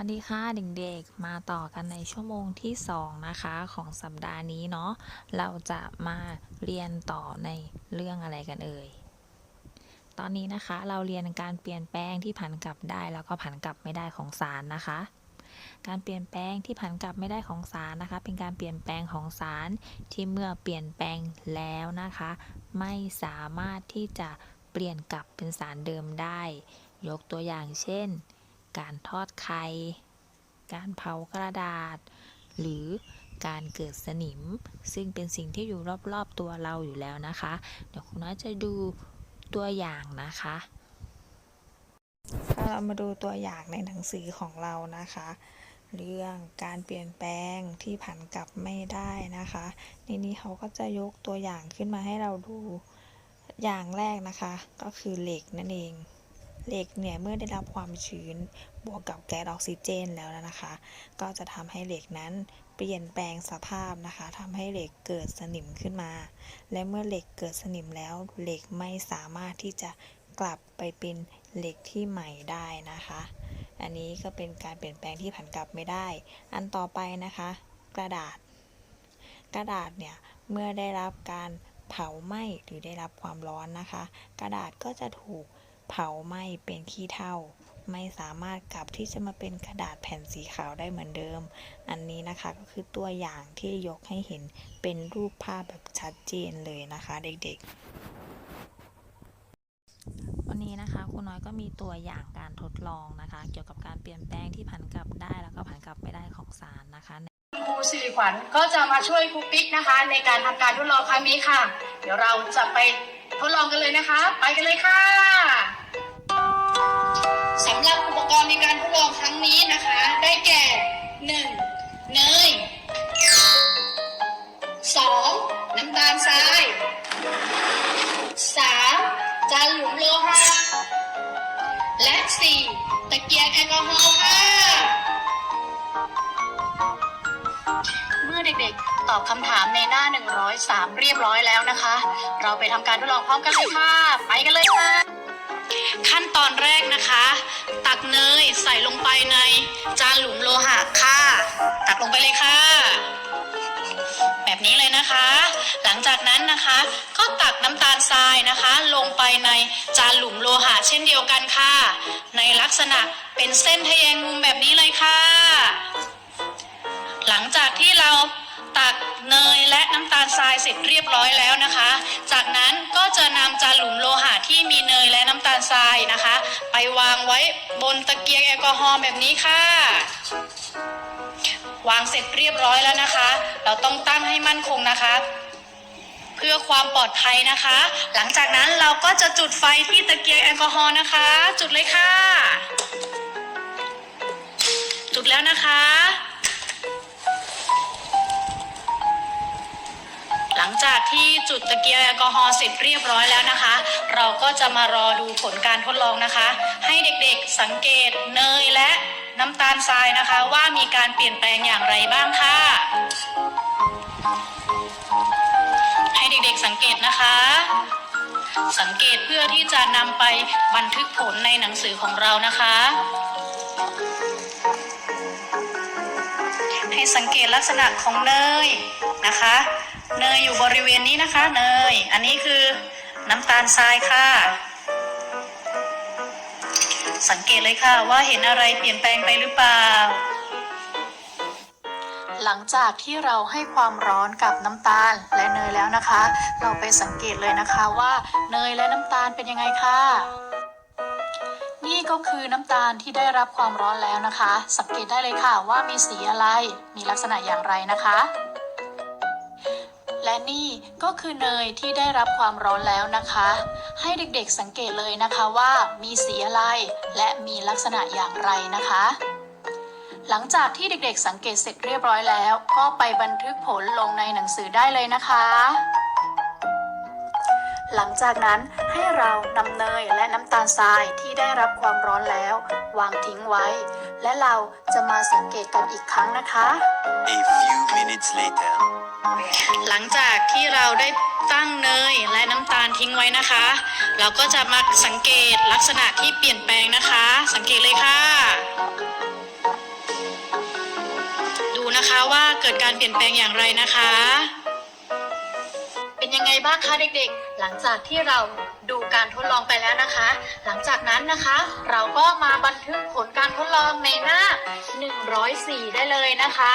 วัสดีค่ะเด็กๆ มาต่อกันในชั่วโมงที่ 2 นะคะ ของสัปดาห์นี้เนาะเราจะมาเรียนต่อในเรื่องอะไรกันเอ่ย ตอนนี้นะคะเราเรียนการเปลี่ยนแปลงที่ผันกลับได้แล้วก็ผันกลับไม่ได้ของสารนะคะ การเปลี่ยนแปลงที่ผันกลับไม่ได้ของสารนะคะ เป็นการเปลี่ยนแปลงของสารที่เมื่อเปลี่ยนแปลงแล้วนะคะ ไม่สามารถที่จะเปลี่ยนกลับเป็นสารเดิมได้ ยกตัวอย่างเช่น การทอดไข่ การเผากระดาษ หรือการเกิดสนิม ซึ่งเป็นสิ่งที่อยู่รอบๆตัวเราอยู่แล้วนะคะ เดี๋ยวคุณน้อยจะดูตัวอย่างนะคะก็เรามาดูตัวอย่างในหนังสือของเรานะคะ เรื่องการเปลี่ยนแปลงที่ผันกลับไม่ได้นะคะในนี้เขาก็จะยกตัวอย่างขึ้นมาให้เราดูอย่างแรกนะคะ ก็คือเหล็กนั่นเอง เหล็กเนี่ยเมื่อได้รับความชื้นบวกกับแก๊สออกซิเจนแล้วนะคะ ก็จะทำให้เหล็กนั้นเปลี่ยนแปลงสภาพนะคะทำให้เหล็กเกิดสนิมขึ้นมา และเมื่อเหล็กเกิดสนิมแล้วเหล็กไม่สามารถที่จะกลับไปเป็นเหล็กที่ใหม่ได้นะคะ อันนี้ก็เป็นการเปลี่ยนแปลงที่ผันกลับไม่ได้ อันต่อไปนะคะ กระดาษ กระดาษเนี่ยเมื่อได้รับการเผาไหม้หรือได้รับความร้อนนะคะ กระดาษก็จะถูก เผาไหม้เป็นขี้เถ้าไม่สามารถกลับที่จะมาเป็นกระดาษแผ่นสีขาวได้เหมือนเดิม อันนี้นะคะก็คือตัวอย่างที่ยกให้เห็นเป็นรูปภาพแบบชัดเจนเลยนะคะเด็กๆ วันนี้นะคะครูน้อยก็มีตัวอย่างการทดลองนะคะ เกี่ยวกับการเปลี่ยนแปลงที่ผันกลับได้แล้วก็ผันกลับไม่ได้ของสารนะคะครูสิริขวัญก็จะมาช่วยครูปิ๊กนะคะ ในการทำการทดลองครั้งนี้ค่ะ เดี๋ยวเราจะไปทดลองกันเลยนะคะ ไปกันเลยค่ะ กรณ์ในการทดลองครั้งนี้นะคะ ได้แก่ 1. เนย 2. น้ำตาลทราย 3. จานหลุมโลหะและ 4. ตะเกียงแอลกอฮอล์ค่ะ เมื่อเด็กๆ ตอบคำถามในหน้า 103 เรียบร้อยแล้วนะคะ เราไปทำการทดลองพร้อมกันเลยค่ะ ไปกันเลยค่ะ ขั้นตอนแรกนะคะ ตักเนยใส่ลงไปในจานหลุมโลหะค่ะ ตักลงไปเลยค่ะ แบบนี้เลยนะคะ หลังจากนั้นนะคะ ก็ตักน้ำตาลทรายนะคะ ลงไปในจานหลุมโลหะเช่นเดียวกันค่ะ ในลักษณะเป็นเส้นทะแยงมุมแบบนี้เลยค่ะ หลังจากที่เราตักเนยและน้ำตาลทรายเสร็จเรียบร้อยแล้วนะคะ จากนั้นก็จะนำจานหลุมโลหะที่มีเนยและน้ำตาลทรายนะคะ ไปวางไว้บนตะเกียงแอลกอฮอล์แบบนี้ค่ะ วางเสร็จเรียบร้อยแล้วนะคะ เราต้องตั้งให้มั่นคงนะคะเพื่อความปลอดภัยนะคะ หลังจากนั้นเราก็จะจุดไฟที่ตะเกียงแอลกอฮอล์นะคะ จุดเลยค่ะ จุดแล้วนะคะ งจากที่จุดตะเกียงแอลกอฮอล์เสร็จเรียบร้อยแล้วนะคะ เราก็จะมารอดูผลการทดลองนะคะ ให้เด็กๆสังเกตเนยและน้ำตาลทรายนะคะ ว่ามีการเปลี่ยนแปลงอย่างไรบ้างค่ะ ให้เด็กๆสังเกตนะคะ สังเกตเพื่อที่จะนำไปบันทึกผลในหนังสือของเรานะคะ ให้สังเกตลักษณะของเนยนะคะ เนยอยู่บริเวณนี้นะคะ เนย อันนี้คือน้ำตาลทรายค่ะ สังเกตเลยค่ะว่าเห็นอะไรเปลี่ยนแปลงไปหรือเปล่า หลังจากที่เราให้ความร้อนกับน้ำตาลและเนยแล้วนะคะ เราไปสังเกตเลยนะคะว่าเนยและน้ำตาลเป็นยังไงค่ะ นี่ก็คือน้ำตาลที่ได้รับความร้อนแล้วนะคะ สังเกตได้เลยค่ะว่ามีสีอะไร มีลักษณะอย่างไรนะคะ และนี่ก็คือเนยที่ได้รับความร้อนแล้วนะคะ ให้เด็กๆสังเกตเลยนะคะว่ามีสีอะไร และมีลักษณะอย่างไรนะคะ หลังจากที่เด็กๆสังเกตเสร็จเรียบร้อยแล้ว ก็ไปบันทึกผลลงในหนังสือได้เลยนะคะ หลังจากนั้นให้เรานำเนยและน้ำตาลทรายที่ได้รับความร้อนแล้ว วางทิ้งไว้ และเราจะมาสังเกตกันอีกครั้งนะคะ A few minutes later. หลังจากที่เราได้ตั้งเนยและน้ำตาลทิ้งไว้นะคะ เราก็จะมาสังเกตลักษณะที่เปลี่ยนแปลงนะคะ สังเกตเลยค่ะนะคะว่าเกิดการเปลี่ยนแปลงอย่างไรนะคะเป็นยังไง บ้างคะเด็กๆ หลังจากที่เราดูการทดลองไปแล้วนะคะ หลังจากนั้นนะคะ เราก็มาบันทึกผลการทดลองในหน้า 104 ได้เลยนะคะ